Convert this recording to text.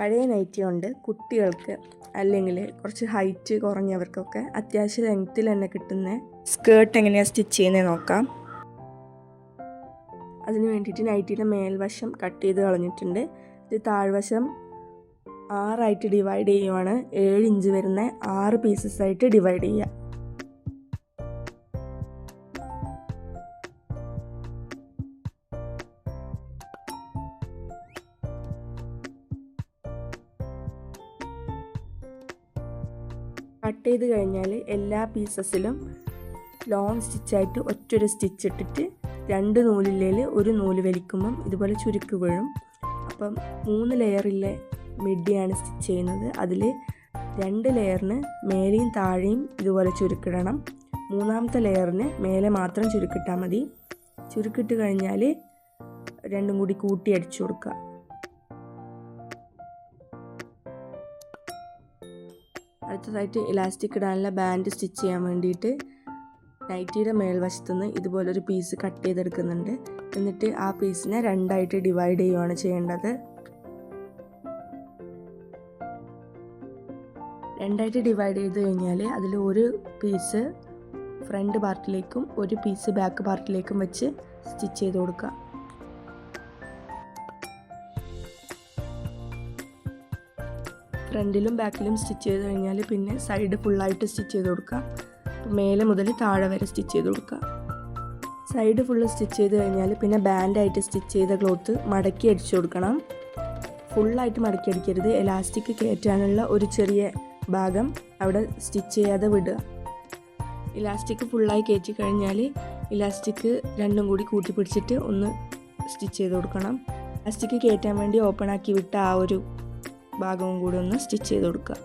പഴയ നൈറ്റി കൊണ്ട് കുട്ടികൾക്ക് അല്ലെങ്കിൽ കുറച്ച് ഹൈറ്റ് കുറഞ്ഞവർക്കൊക്കെ അത്യാവശ്യം ലെങ്ത്തിൽ തന്നെ കിട്ടുന്ന സ്കേർട്ട് എങ്ങനെയാണ് സ്റ്റിച്ച് ചെയ്യുന്നത് നോക്കാം. അതിന് വേണ്ടിയിട്ട് നൈറ്റിയുടെ മേൽവശം കട്ട് ചെയ്ത് കളഞ്ഞിട്ടുണ്ട്. ഇത് താഴ്വശം ആറായിട്ട് ഡിവൈഡ് ചെയ്യുവാണ്. ഏഴ് ഇഞ്ച് വരുന്ന ആറ് പീസസ് ആയിട്ട് ഡിവൈഡ് ചെയ്യുക. കട്ട് ചെയ്ത് കഴിഞ്ഞാൽ എല്ലാ പീസസിലും ലോങ് സ്റ്റിച്ചായിട്ട് ഒറ്റൊരു സ്റ്റിച്ച് ഇട്ടിട്ട് രണ്ട് നൂലില്ലേൽ ഒരു നൂൽ വലിക്കുമ്പം ഇതുപോലെ ചുരുക്ക് വീഴും. അപ്പം മൂന്ന് ലെയറിലെ മിഡിയാണ് സ്റ്റിച്ച് ചെയ്യുന്നത്. അതിൽ രണ്ട് ലെയറിന് മേലെയും താഴെയും ഇതുപോലെ ചുരുക്കിടണം. മൂന്നാമത്തെ ലെയറിന് മേലെ മാത്രം ചുരുക്കിട്ടാൽ മതി. ചുരുക്കിട്ട് കഴിഞ്ഞാൽ രണ്ടും കൂടി കൂട്ടി അടിച്ചു കൊടുക്കുക. അടുത്തതായിട്ട് ഇലാസ്റ്റിക് ഇടാനുള്ള ബാൻഡ് സ്റ്റിച്ച് ചെയ്യാൻ വേണ്ടിയിട്ട് നൈറ്റിയുടെ മേൽവശത്തുനിന്ന് ഇതുപോലൊരു പീസ് കട്ട് ചെയ്തെടുക്കുന്നുണ്ട്. എന്നിട്ട് ആ പീസിനെ രണ്ടായിട്ട് ഡിവൈഡ് ചെയ്യുകയാണ് ചെയ്യേണ്ടത്. രണ്ടായിട്ട് ഡിവൈഡ് ചെയ്ത് കഴിഞ്ഞാൽ അതിൽ ഒരു പീസ് ഫ്രണ്ട് പാർട്ടിലേക്കും ഒരു പീസ് ബാക്ക് പാർട്ടിലേക്കും വെച്ച് സ്റ്റിച്ച് ചെയ്ത് കൊടുക്കുക. ഫ്രണ്ടിലും ബാക്കിലും സ്റ്റിച്ച് ചെയ്ത് കഴിഞ്ഞാൽ പിന്നെ സൈഡ് ഫുള്ളായിട്ട് സ്റ്റിച്ച് ചെയ്ത് കൊടുക്കാം മേലെ മുതൽ താഴെ വരെ സ്റ്റിച്ച് ചെയ്ത് കൊടുക്കുക. സൈഡ് ഫുള്ള് സ്റ്റിച്ച് ചെയ്ത് കഴിഞ്ഞാൽ പിന്നെ ബാൻഡായിട്ട് സ്റ്റിച്ച് ചെയ്ത ക്ലോത്ത് മടക്കി അടിച്ചു കൊടുക്കണം. ഫുള്ളായിട്ട് മടക്കി അടിക്കരുത്. എലാസ്റ്റിക് കയറ്റാനുള്ള ഒരു ചെറിയ ഭാഗം അവിടെ സ്റ്റിച്ച് ചെയ്യാതെ വിടുക. ഇലാസ്റ്റിക് ഫുള്ളായി കയറ്റി കഴിഞ്ഞാൽ ഇലാസ്റ്റിക് രണ്ടും കൂടി കൂട്ടി പിടിച്ചിട്ട് ഒന്ന് സ്റ്റിച്ച് ചെയ്ത് കൊടുക്കണം. ഇലാസ്റ്റിക് കയറ്റാൻ വേണ്ടി ഓപ്പൺ ആക്കി വിട്ട ആ ഒരു ഭാഗവും കൂടി ഒന്ന് സ്റ്റിച്ച് ചെയ്ത് കൊടുക്കുക.